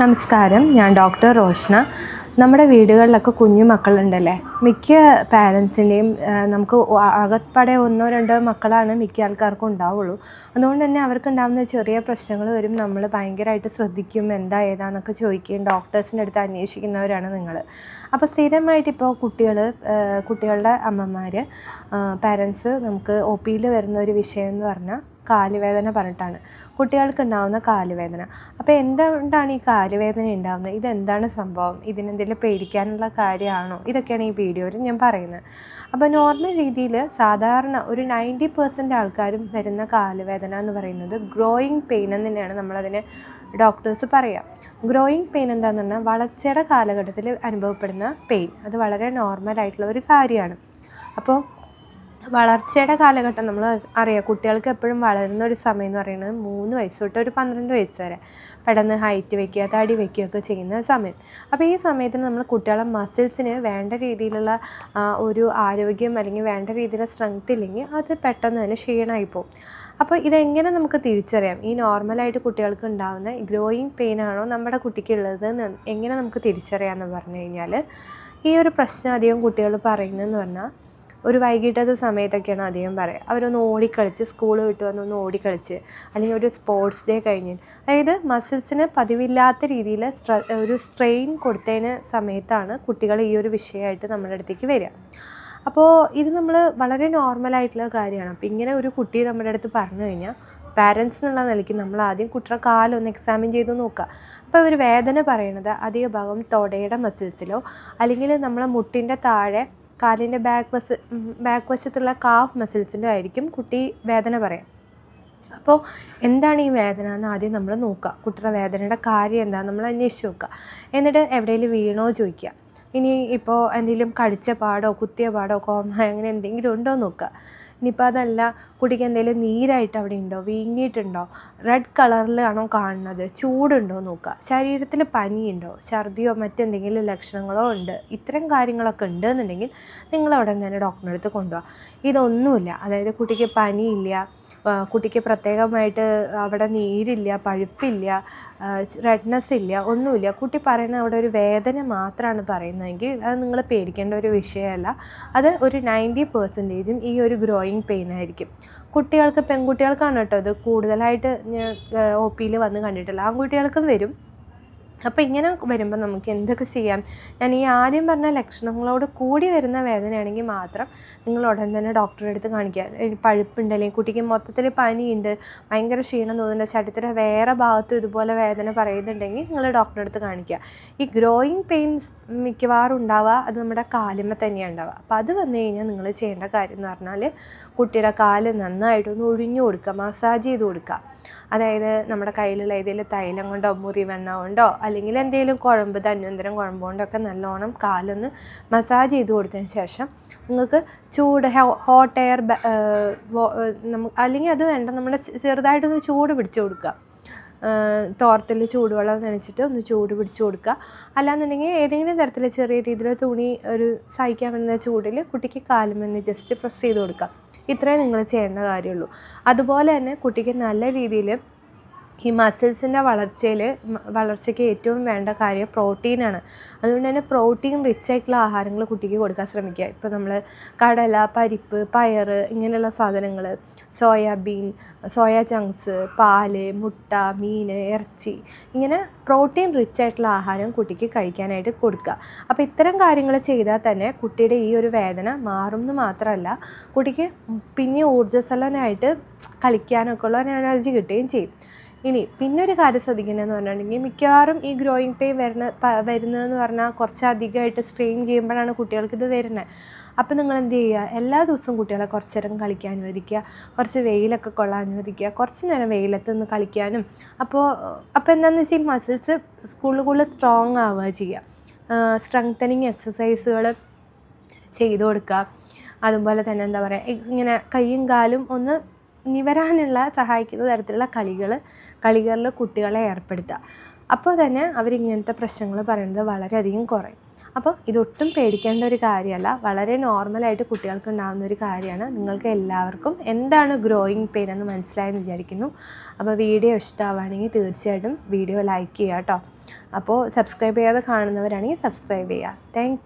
നമസ്കാരം. ഞാൻ ഡോക്ടർ റോഷ്ന. നമ്മുടെ വീടുകളിലൊക്കെ കുഞ്ഞു മക്കളുണ്ടല്ലേ? മിക്ക പാരൻസിന്റെയും നമുക്ക് അകപ്പടെ ഒന്നോ രണ്ടോ മക്കളാണ് മിക്ക ആൾക്കാർക്കും ഉണ്ടാവുള്ളൂ. അതുകൊണ്ട് തന്നെ അവർക്ക് ഉണ്ടാകുന്ന ചെറിയ പ്രശ്നങ്ങൾ വരും. നമ്മൾ ഭയങ്കരമായിട്ട് ശ്രദ്ധിക്കും എന്താ ഏതാന്നൊക്കെ ചോദിക്കുകയും ഡോക്ടേഴ്സിന്റെ അടുത്ത് അന്വേഷിക്കുന്നവരാണ് നിങ്ങൾ. അപ്പോൾ സ്ഥിരമായിട്ട് ഇപ്പോൾ കുട്ടികൾ കുട്ടികളുടെ അമ്മമാർ പാരൻസ് നമുക്ക് ഒ പിയിൽ വരുന്ന ഒരു വിഷയം എന്ന് പറഞ്ഞാൽ കാലുവേദന പറഞ്ഞിട്ടാണ്. കുട്ടികൾക്ക് ഉണ്ടാകുന്ന കാലുവേദന. അപ്പോൾ എന്തുകൊണ്ടാണ് ഈ കാലുവേദന ഉണ്ടാവുന്നത്? ഇതെന്താണ് സംഭവം? ഇതിനെന്തെങ്കിലും പേടിക്കാനുള്ള കാര്യമാണോ? ഇതൊക്കെയാണ് ഈ വീഡിയോയിൽ ഞാൻ പറയുന്നത്. അപ്പോൾ നോർമൽ രീതിയിൽ സാധാരണ ഒരു നയന്റി പെർസെന്റ് ആൾക്കാരും വരുന്ന കാലുവേദന എന്ന് പറയുന്നത് ഗ്രോയിങ് പെയിൻ എന്ന് തന്നെയാണ് നമ്മളതിനെ ഡോക്ടേഴ്സ് പറയുക ഗ്രോയിങ് പെയിൻ എന്താണെന്ന് പറഞ്ഞാൽ വളർച്ചയുടെ കാലഘട്ടത്തിൽ അനുഭവപ്പെടുന്ന പെയിൻ. അത് വളരെ നോർമലായിട്ടുള്ള ഒരു കാര്യമാണ്. അപ്പോൾ വളർച്ചയുടെ കാലഘട്ടം നമ്മൾ അറിയാം. കുട്ടികൾക്ക് എപ്പോഴും വളരുന്ന ഒരു സമയം എന്ന് പറയുന്നത് മൂന്ന് വയസ്സ് തൊട്ട് ഒരു പന്ത്രണ്ട് വയസ്സ് വരെ പെട്ടെന്ന് ഹൈറ്റ് വയ്ക്കുക തടി വയ്ക്കുകയൊക്കെ ചെയ്യുന്ന സമയം. അപ്പോൾ ഈ സമയത്ത് നമ്മൾ കുട്ടികളെ മസിൽസിന് വേണ്ട രീതിയിലുള്ള ഒരു ആരോഗ്യം അല്ലെങ്കിൽ വേണ്ട രീതിയിലുള്ള സ്ട്രെങ്ത് ഇല്ലെങ്കിൽ അത് പെട്ടെന്ന് തന്നെ ക്ഷീണമായി പോകും. അപ്പോൾ ഇതെങ്ങനെ നമുക്ക് തിരിച്ചറിയാം? ഈ നോർമലായിട്ട് കുട്ടികൾക്ക് ഉണ്ടാകുന്ന ഗ്രോയിങ് പെയിൻ ആണോ നമ്മുടെ കുട്ടിക്കുള്ളത് എങ്ങനെ നമുക്ക് തിരിച്ചറിയാമെന്ന് പറഞ്ഞു കഴിഞ്ഞാൽ ഈ ഒരു പ്രശ്നം അധികം കുട്ടികൾ പറയുന്നതെന്ന് പറഞ്ഞാൽ ഒരു വൈകിട്ടത്തെ സമയത്തൊക്കെയാണ് അധികം പറയുക അവരൊന്ന് ഓടിക്കളിച്ച് സ്കൂൾ വിട്ട് വന്ന് ഒന്ന് ഓടിക്കളിച്ച് അല്ലെങ്കിൽ ഒരു സ്പോർട്സ് ഡേ കഴിഞ്ഞ്. അതായത് മസിൽസിന് പതിവില്ലാത്ത രീതിയിൽ ഒരു സ്ട്രെയിൻ കൊടുത്തതിന് സമയത്താണ് കുട്ടികൾ ഈ ഒരു വിഷയമായിട്ട് നമ്മുടെ അടുത്തേക്ക് വരിക. അപ്പോൾ ഇത് നമ്മൾ വളരെ നോർമലായിട്ടുള്ള കാര്യമാണ്. അപ്പോൾ ഇങ്ങനെ ഒരു കുട്ടി നമ്മുടെ അടുത്ത് പറഞ്ഞു കഴിഞ്ഞാൽ പാരൻസ് എന്നുള്ള നിലയ്ക്ക് നമ്മൾ ആദ്യം കുട്ടിയുടെ കാലൊന്ന് എക്സാമിൻ ചെയ്ത് നോക്കുക. അപ്പോൾ ഒരു വേദന പറയണത് അധിക ഭാഗം തൊടയുടെ മസിൽസിലോ അല്ലെങ്കിൽ നമ്മളെ മുട്ടിന്റെ താഴെ കാലിന്റെ ബാക്ക് വശ ബാക്ക് വശത്തുള്ള കാഫ് മസിൽസിന്റെ ആയിരിക്കും കുട്ടി വേദന പറയാം. അപ്പോൾ എന്താണ് ഈ വേദന എന്ന് ആദ്യം നമ്മൾ നോക്കുക കുട്ടിയുടെ വേദനയുടെ കാര്യം എന്താ നമ്മൾ അന്വേഷിച്ച് നോക്കുക എന്നിട്ട് എവിടെയെങ്കിലും വീണോ ചോദിക്കുക ഇനി ഇപ്പോൾ എന്തെങ്കിലും കടിച്ച പാടോ കുത്തിയ പാടോ കോമ അങ്ങനെ എന്തെങ്കിലും ഉണ്ടോ നോക്കുക ഇനിയിപ്പോൾ അതല്ല കുട്ടിക്ക് എന്തെങ്കിലും നീരായിട്ട് അവിടെ ഉണ്ടോ? വീങ്ങിയിട്ടുണ്ടോ? റെഡ് കളറിലാണോ കാണുന്നത്? ചൂടുണ്ടോ നോക്കുക ശരീരത്തിൽ പനിയുണ്ടോ? ഛർദിയോ മറ്റെന്തെങ്കിലും ലക്ഷണങ്ങളോ ഉണ്ട്? ഇത്തരം കാര്യങ്ങളൊക്കെ ഉണ്ട് എന്നുണ്ടെങ്കിൽ നിങ്ങൾ അവിടെ തന്നെ ഡോക്ടറിന്റെ അടുത്ത് കൊണ്ടുപോകുക ഇതൊന്നുമില്ല. അതായത് കുട്ടിക്ക് പനിയില്ല കുട്ടിക്ക് പ്രത്യേകമായിട്ട് അവിടെ നീരില്ല പഴുപ്പില്ല റെഡ്നെസ് ഇല്ല ഒന്നുമില്ല. കുട്ടി പറയുന്ന അവിടെ ഒരു വേദന മാത്രമാണ് പറയുന്നതെങ്കിൽ അത് നിങ്ങൾ പേടിക്കേണ്ട ഒരു വിഷയമല്ല. അത് ഒരു നയന്റി പെർസെന്റേജും ഈ ഒരു ഗ്രോയിങ് പെയിൻ ആയിരിക്കും. കുട്ടികൾക്ക് പെൺകുട്ടികൾക്കാണ് കേട്ടോ അത് കൂടുതലായിട്ട് ഞാൻ ഒ പിയിൽ വന്ന് കണ്ടിട്ടില്ല ആൺകുട്ടികൾക്കും വരും. അപ്പോൾ ഇങ്ങനെ വരുമ്പോൾ നമുക്ക് എന്തൊക്കെ ചെയ്യാം? ഞാൻ ഈ ആദ്യം പറഞ്ഞ ലക്ഷണങ്ങളോട് കൂടി വരുന്ന വേദനയാണെങ്കിൽ മാത്രം നിങ്ങൾ ഉടൻ തന്നെ ഡോക്ടറെ അടുത്ത് കാണിക്കുക. പഴുപ്പുണ്ട് അല്ലെങ്കിൽ കുട്ടിക്ക് മൊത്തത്തിൽ പനിയുണ്ട് ഭയങ്കര ക്ഷീണം തോന്നുന്നുണ്ട് ശരീരത്തിന്റെ വേറെ ഭാഗത്തും ഇതുപോലെ വേദന പറയുന്നുണ്ടെങ്കിൽ നിങ്ങൾ ഡോക്ടറെ അടുത്ത് കാണിക്കുക. ഈ ഗ്രോയിങ് പെയിൻസ് മിക്കവാറും ഉണ്ടാവുക അത് നമ്മുടെ കാലുമ്മ തന്നെയാണ് ഉണ്ടാവുക. അപ്പോൾ അത് വന്നു കഴിഞ്ഞാൽ നിങ്ങൾ ചെയ്യേണ്ട കാര്യം എന്ന് പറഞ്ഞാൽ കുട്ടിയുടെ കാൽ നന്നായിട്ടൊന്ന് ഒഴിഞ്ഞു കൊടുക്കുക മസാജ് ചെയ്ത് കൊടുക്കുക. അതായത് നമ്മുടെ കയ്യിലുള്ള ഏതെങ്കിലും തൈലം കൊണ്ടോ മുറിവെണ്ണ കൊണ്ടോ അല്ലെങ്കിൽ എന്തെങ്കിലും കുഴമ്പ് ധന്വന്തരം കുഴമ്പ് കൊണ്ടോ ഒക്കെ നല്ലോണം കാലൊന്ന് മസാജ് ചെയ്ത് കൊടുത്തതിന് ശേഷം നിങ്ങൾക്ക് ചൂട് ഹോട്ട് എയർ അല്ലെങ്കിൽ അത് വേണ്ട നമ്മുടെ ചെറുതായിട്ടൊന്ന് ചൂട് പിടിച്ചു കൊടുക്കുക. തോർത്തിൽ ചൂടുവെള്ളം നനച്ചിട്ട് ഒന്ന് ചൂട് പിടിച്ചു കൊടുക്കുക. അല്ലാന്നുണ്ടെങ്കിൽ ഏതെങ്കിലും തരത്തിൽ ചെറിയ രീതിയിൽ തുണി ഒരു സഹിക്കാൻ പറ്റുന്ന ചൂടിൽ കുട്ടിക്ക് കാലുമെന്ന് ജസ്റ്റ് പ്രസ് ചെയ്ത് കൊടുക്കുക. ഇത്രയും നിങ്ങൾ ചെയ്യേണ്ട കാര്യമുള്ളൂ. അതുപോലെ തന്നെ കുട്ടിക്ക് നല്ല രീതിയിൽ ഈ മസിൽസിന്റെ വളർച്ചയിൽ വളർച്ചയ്ക്ക് ഏറ്റവും വേണ്ട കാര്യം പ്രോട്ടീനാണ് അതുകൊണ്ട് തന്നെ പ്രോട്ടീൻ റിച്ച് ആയിട്ടുള്ള ആഹാരങ്ങൾ കുട്ടിക്ക് കൊടുക്കാൻ ശ്രമിക്കുക. ഇപ്പോൾ നമ്മൾ കടല പരിപ്പ് പയർ ഇങ്ങനെയുള്ള സാധനങ്ങൾ സോയാബീൻ സോയ ചങ്ക്സ് പാൽ മുട്ട മീൻ ഇറച്ചി ഇങ്ങനെ പ്രോട്ടീൻ റിച്ച് ആയിട്ടുള്ള ആഹാരം കുട്ടിക്ക് കഴിക്കാനായിട്ട് കൊടുക്കുക. അപ്പോൾ ഇത്തരം കാര്യങ്ങൾ ചെയ്താൽ തന്നെ കുട്ടിയുടെ ഈ ഒരു വേദന മാറും എന്ന് മാത്രമല്ല കുട്ടിക്ക് പിന്നെ ഊർജസ്വലനായിട്ട് കളിക്കാനൊക്കെ ഉള്ള ഒരു എനർജി കിട്ടുകയും ചെയ്യും. ഇനി പിന്നൊരു കാര്യം ശ്രദ്ധിക്കേണ്ടതെന്ന് പറഞ്ഞിട്ടുണ്ടെങ്കിൽ മിക്കവാറും ഈ ഗ്രോയിങ് പെയിൻ വരുന്ന വരുന്നതെന്ന് പറഞ്ഞാൽ കുറച്ചധികമായിട്ട് സ്ട്രെയിൻ ചെയ്യുമ്പോഴാണ് കുട്ടികൾക്ക് ഇത് വരുന്നത്. അപ്പോൾ നിങ്ങൾ എന്ത് ചെയ്യുക? എല്ലാ ദിവസവും കുട്ടികളെ കുറച്ച് നേരം കളിക്കാൻ അനുവദിക്കുക. കുറച്ച് വെയിലൊക്കെ കൊള്ളാൻ അനുവദിക്കുക. കുറച്ച് നേരം വെയിലത്ത് നിന്ന് കളിക്കാനും. അപ്പോൾ അപ്പോൾ എന്താണെന്ന് വെച്ചാൽ ഈ മസിൽസ് സ്കൂളിൽ കൂടുതൽ സ്ട്രോങ് ആവുക ചെയ്യുക. സ്ട്രെങ്തനിങ് എക്സസൈസുകൾ ചെയ്തു കൊടുക്കുക. അതുപോലെ തന്നെ എന്താ പറയുക? ഇങ്ങനെ കൈയും കാലും ഒന്ന് നിവരാനുള്ള സഹായിക്കുന്ന തരത്തിലുള്ള കളികൾ കളികളിൽ കുട്ടികളെ ഏർപ്പെടുത്തുക. അപ്പോൾ തന്നെ അവരിങ്ങനത്തെ പ്രശ്നങ്ങൾ പറയുന്നത് വളരെയധികം കുറയും. അപ്പോൾ ഇതൊട്ടും പേടിക്കേണ്ട ഒരു കാര്യമല്ല. വളരെ നോർമലായിട്ട് കുട്ടികൾക്ക് ഉണ്ടാകുന്ന ഒരു കാര്യമാണ്. നിങ്ങൾക്ക് എല്ലാവർക്കും എന്താണ് ഗ്രോയിങ് പെയിൻ എന്ന് മനസ്സിലായെന്ന് വിചാരിക്കുന്നു. അപ്പോൾ വീഡിയോ ഇഷ്ടമാവുകയാണെങ്കിൽ തീർച്ചയായിട്ടും വീഡിയോ ലൈക്ക് ചെയ്യുക കേട്ടോ. അപ്പോൾ സബ്സ്ക്രൈബ് ചെയ്യാതെ കാണുന്നവരാണെങ്കിൽ സബ്സ്ക്രൈബ് ചെയ്യുക. താങ്ക്